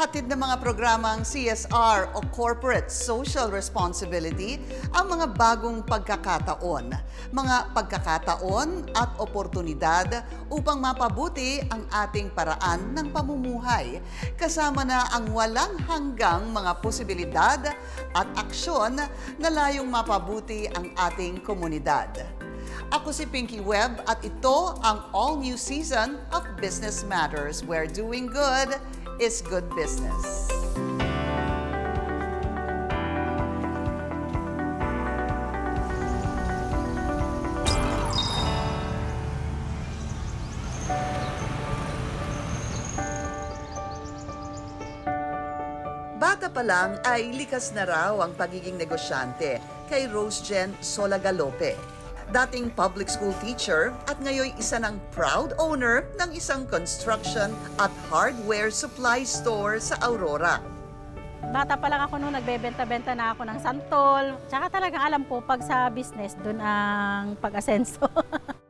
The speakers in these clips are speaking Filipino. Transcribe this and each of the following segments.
Hatid ng mga programang CSR o Corporate Social Responsibility ang mga bagong pagkakataon, mga pagkakataon at oportunidad upang mapabuti ang ating paraan ng pamumuhay, kasama na ang walang hanggang mga posibilidad at aksyon na layong mapabuti ang ating komunidad. Ako si Pinky Webb at ito ang all-new season of Business Matters. Where doing good is good business. Bata pa lang ay likas na raw ang pagiging negosyante kay Rose Jen Solagalope. Dating public school teacher at ngayon isa ng proud owner ng isang construction at hardware supply store sa Aurora. Bata pa lang ako nung nagbebenta-benta na ako ng santol. Tsaka talagang alam ko pag sa business, doon ang pag-asenso.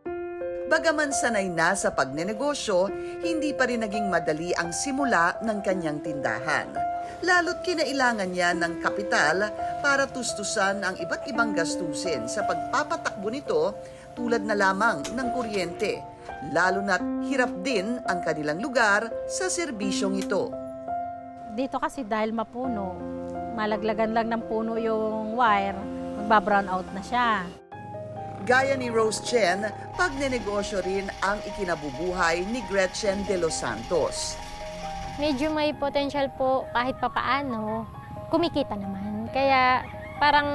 Bagaman sanay na sa pagnenegosyo, hindi pa rin naging madali ang simula ng kanyang tindahan. Lalo't kinailangan niya ng kapital para tustusan ang iba't ibang gastusin sa pagpapatakbo nito tulad na lamang ng kuryente. Lalo na't hirap din ang kanilang lugar sa serbisyong ito. Dito kasi dahil mapuno, malaglagan lang ng puno yung wire, magbabrown out na siya. Gaya ni Rose Chen, pagnenegosyo rin ang ikinabubuhay ni Gretchen de los Santos. medyo may potential po kahit papaano, kumikita naman. Kaya parang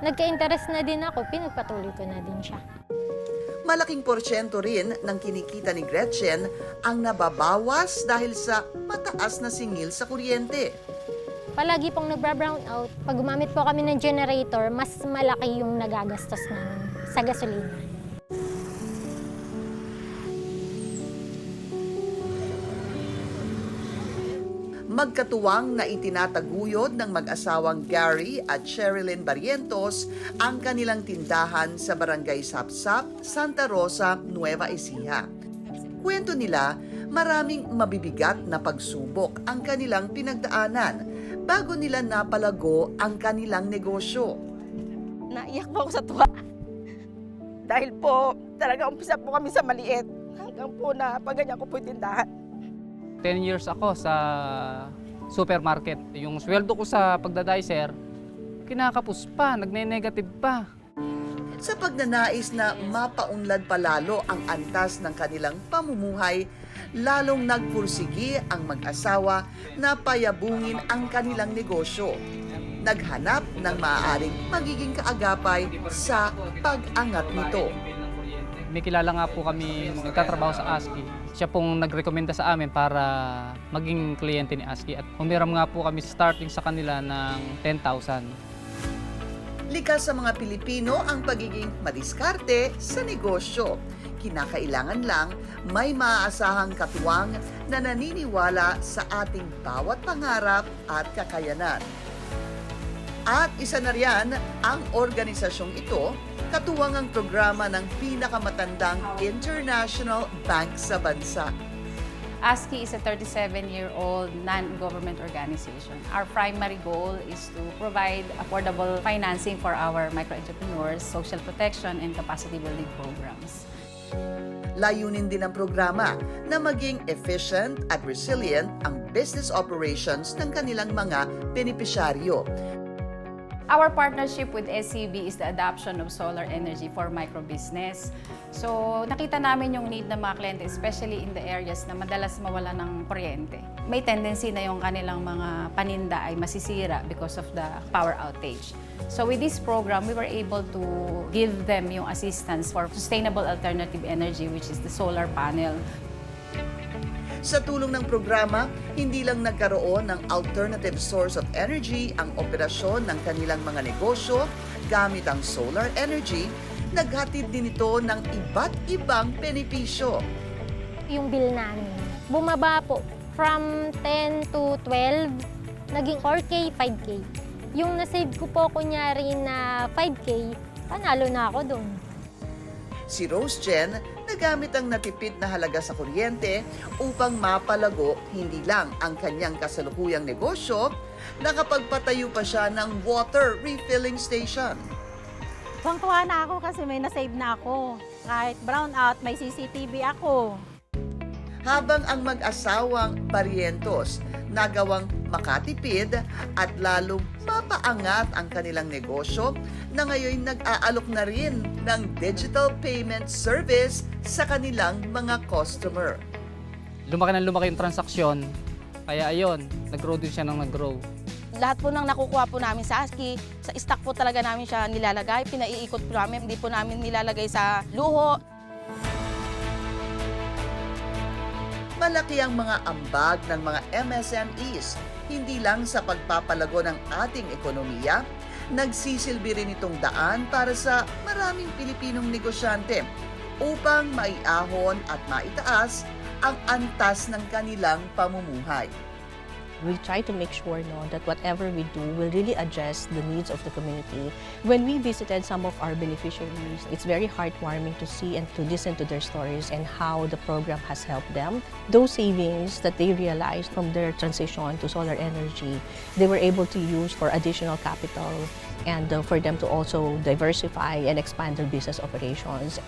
nagka-interest na din ako, pinagpatuloy ko na din siya. Malaking porsyento rin ng kinikita ni Gretchen ang nababawas dahil sa mataas na singil sa kuryente. Palagi pong nagba-brown out. Pag gumamit po kami ng generator, mas malaki yung nagagastos namin sa gasolina. Magkatuwang na itinataguyod ng mag-asawang Gary at Sherilyn Barrientos ang kanilang tindahan sa Barangay Sapsap, Santa Rosa, Nueva Ecija. Kwento nila, maraming mabibigat na pagsubok ang kanilang pinagdaanan bago nila napalago ang kanilang negosyo. naiyak po ako sa tuwa. Dahil po, talaga umpisa po kami sa maliit. Hanggang po na paganyan ko po tindahan. 10 years ako sa supermarket. Yung sweldo ko sa pagdadicer, kinakapos pa, nagne-negative pa. sa pagnanais na mapaunlad palalo ang antas ng kanilang pamumuhay, lalong nagpursigi ang mag-asawa na payabungin ang kanilang negosyo. Naghanap ng maaaring magiging kaagapay sa pag-angat nito. May kilala nga po kami nagtatrabaho sa ASCII. Siya pong nagrekomenda sa amin para maging kliyente ni ASCII. At humiram nga po kami starting sa kanila ng 10,000. Likas sa mga Pilipino ang pagiging madiskarte sa negosyo. Kinakailangan lang may maaasahang katuwang na naniniwala sa ating bawat pangarap at kakayanan. At isa na riyan ang organisasyong ito, katuwang ang programa ng pinakamatandang international bank sa bansa. ASCII is a 37-year-old non-government organization. Our primary goal is to provide affordable financing for our micro-entrepreneurs, social protection, and capacity building programs. Layunin din ng programa na maging efficient at resilient ang business operations ng kanilang mga benepisyaryo. Our partnership with SCB is the adoption of solar energy for microbusiness. So, nakita namin yung need ng mga kliyente, especially in the areas na madalas mawala ng kuryente. May tendency na yung kanilang mga paninda ay masisira because of the power outage. So, with this program, we were able to give them yung assistance for sustainable alternative energy, which is the solar panel. Sa tulong ng programa, hindi lang nagkaroon ng alternative source of energy ang operasyon ng kanilang mga negosyo gamit ang solar energy, naghatid din ito ng iba't ibang benepisyo. Yung bill namin, bumaba po from 10 to 12, naging 4K, 5K. Yung nasave ko po kunyari na 5K, panalo na ako doon. Si Rose Jen, ginagamit ang natipid na halaga sa kuryente upang mapalago hindi lang ang kanyang kasalukuyang negosyo, nakapagpatayo pa siya ng water refilling station. Tuwang-tuwa na ako kasi may nasave na ako. Kahit brown out, may CCTV ako. Habang ang mag-asawang Barrientos nagawang makatipid at lalong mapaangat ang kanilang negosyo na ngayon nag-aalok na rin ng digital payment service sa kanilang mga customer. Lumaki ng lumaki yung transaksyon, kaya ayun, nag-grow din siya ng nag-grow. Lahat po ng nakukuha po namin sa ASCII, sa stock po talaga namin siya nilalagay, pinaiikot po namin, hindi po namin nilalagay sa luho. Malaki ang mga ambag ng mga MSMEs, hindi lang sa pagpapalago ng ating ekonomiya, nagsisilbi rin itong daan para sa maraming Pilipinong negosyante upang maiahon at maitaas ang antas ng kanilang pamumuhay. We try to make sure no, that whatever we do will really address the needs of the community. When we visited some of our beneficiaries, it's very heartwarming to see and to listen to their stories and how the program has helped them. Those savings that they realized from their transition to solar energy, they were able to use for additional capital and uh, for them to also diversify and expand their business operations.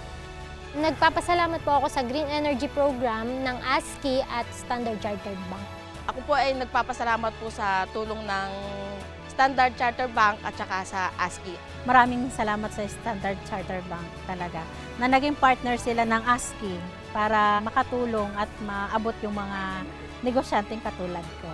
Nagpapasalamat po ako sa Green Energy Program ng ASCII at Standard Chartered Bank. Ako po ay nagpapasalamat po sa tulong ng Standard Charter Bank at saka sa ASCII. Maraming salamat sa Standard Charter Bank talaga na naging partner sila ng ASCII para makatulong at maabot yung mga negosyanteng katulad ko.